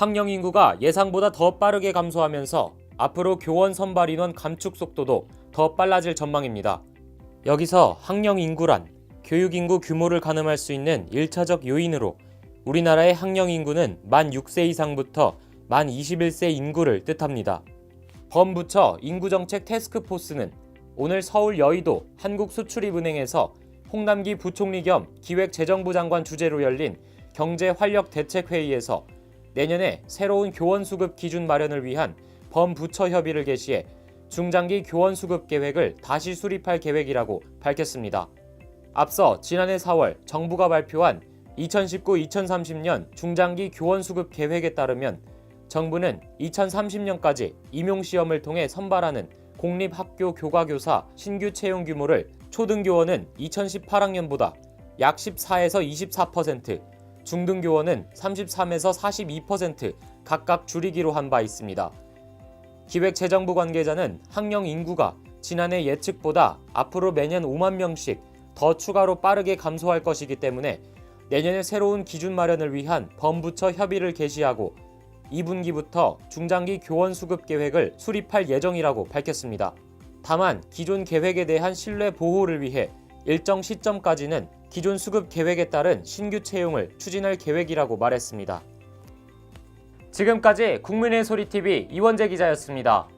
학령 인구가 예상보다 더 빠르게 감소하면서 앞으로 교원 선발 인원 감축 속도도 더 빨라질 전망입니다. 여기서 학령 인구란 교육 인구 규모를 가늠할 수 있는 1차적 요인으로 우리나라의 학령 인구는 만 6세 이상부터 만 21세 인구를 뜻합니다. 범부처 인구정책 테스크포스는 오늘 서울 여의도 한국수출입은행에서 홍남기 부총리 겸 기획재정부 장관 주재로 열린 경제 활력 대책 회의에서 내년에 새로운 교원 수급 기준 마련을 위한 범부처 협의를 개시해 중장기 교원 수급 계획을 다시 수립할 계획이라고 밝혔습니다. 앞서 지난해 4월 정부가 발표한 2019-2030년 중장기 교원 수급 계획에 따르면 정부는 2030년까지 임용 시험을 통해 선발하는 공립학교 교과교사 신규 채용 규모를 초등교원은 2018학년보다 약 14에서 24%, 중등교원은 33에서 42% 각각 줄이기로 한 바 있습니다. 기획재정부 관계자는 학령 인구가 지난해 예측보다 앞으로 매년 5만 명씩 더 추가로 빠르게 감소할 것이기 때문에 내년에 새로운 기준 마련을 위한 범부처 협의를 개시하고 2분기부터 중장기 교원 수급 계획을 수립할 예정이라고 밝혔습니다. 다만 기존 계획에 대한 신뢰 보호를 위해 일정 시점까지는 기존 수급 계획에 따른 신규 채용을 추진할 계획이라고 말했습니다. 지금까지 국민의 소리 TV 이원재 기자였습니다.